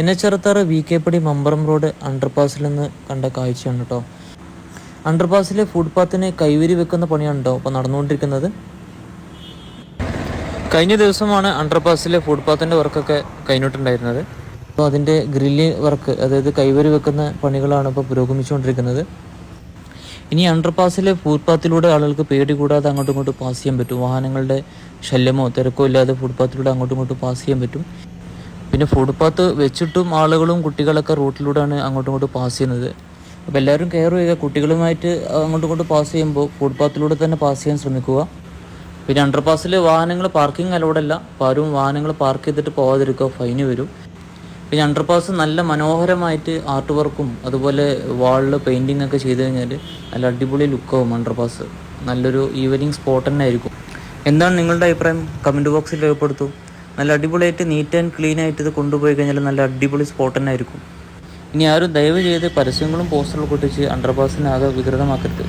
N H അറുപത്താറ് V K Padi Mambaram road അണ്ടർപാസിൽ നിന്ന് കണ്ട കാഴ്ചയാണ് കേട്ടോ അണ്ടർപാസിലെ ഫുഡ് പാത്തിനെ കൈവരി വെക്കുന്ന പണിയാണ് കേട്ടോ ഇപ്പോൾ നടന്നുകൊണ്ടിരിക്കുന്നത്. കഴിഞ്ഞ ദിവസമാണ് അണ്ടർപാസിലെ ഫുഡ് ഫുട്പാത്തിന്റെ വർക്കൊക്കെ കഴിഞ്ഞിട്ടുണ്ടായിരുന്നത്. അപ്പോൾ അതിന്റെ ഗ്രില്ല് വർക്ക് അതായത് കൈവരി വെക്കുന്ന പണികളാണ് ഇപ്പോൾ പുരോഗമിച്ചുകൊണ്ടിരിക്കുന്നത്. ഇനി അണ്ടർപാസിലെ ഫുട്പാത്തിലൂടെ ആളുകൾക്ക് പേടി കൂടാതെ അങ്ങോട്ടും ഇങ്ങോട്ടും പാസ് ചെയ്യാൻ പറ്റും. വാഹനങ്ങളുടെ ശല്യമോ തിരക്കോ ഇല്ലാതെ ഫുട്പാത്തിലൂടെ അങ്ങോട്ടും ഇങ്ങോട്ടും പാസ് ചെയ്യാൻ പറ്റും. പിന്നെ ഫുട്പാത്ത് വെച്ചിട്ടും ആളുകളും കുട്ടികളൊക്കെ റൂട്ടിലൂടെയാണ് അങ്ങോട്ടും ഇങ്ങോട്ടും പാസ് ചെയ്യുന്നത്. അപ്പോൾ എല്ലാവരും കെയർ ചെയ്യുക കുട്ടികളുമായിട്ട് അങ്ങോട്ടും ഇങ്ങോട്ടും പാസ് ചെയ്യുമ്പോൾ ഫുട്പാത്തിലൂടെ തന്നെ പാസ് ചെയ്യാൻ ശ്രമിക്കുക. പിന്നെ അണ്ടർപാസിൽ വാഹനങ്ങൾ പാർക്കിംഗ് അലോഡല്ല അപ്പോൾ ആരും വാഹനങ്ങൾ പാർക്ക് ചെയ്തിട്ട് പോകാതിരിക്കുക ഫൈന് വരും. പിന്നെ അണ്ടർപാസ് നല്ല മനോഹരമായിട്ട് ആർട്ട് വർക്കും അതുപോലെ വാളിൽ പെയിന്റിംഗ് ഒക്കെ ചെയ്ത് കഴിഞ്ഞാൽ നല്ല അടിപൊളി ലുക്കാവും അണ്ടർപാസ് നല്ലൊരു ഈവനിങ് സ്പോട്ട് തന്നെ ആയിരിക്കും. എന്താണ് നിങ്ങളുടെ അഭിപ്രായം? കമന്റ് ബോക്സിൽ രേഖപ്പെടുത്തൂ. നല്ല അടിപൊളിയായിട്ട് നീറ്റ് ആൻഡ് ക്ലീൻ ആയിട്ട് ഇത് കൊണ്ടുപോയി കഴിഞ്ഞാൽ നല്ല അടിപൊളി സ്പോട്ട് തന്നെ ആയിരിക്കും. ഇനി ആരും ദയവ് ചെയ്ത് പരസ്യങ്ങളും പോസ്റ്ററുകളും പൊട്ടിച്ച് അണ്ടർ പാസിനാകെ വികൃതമാക്കരുത്.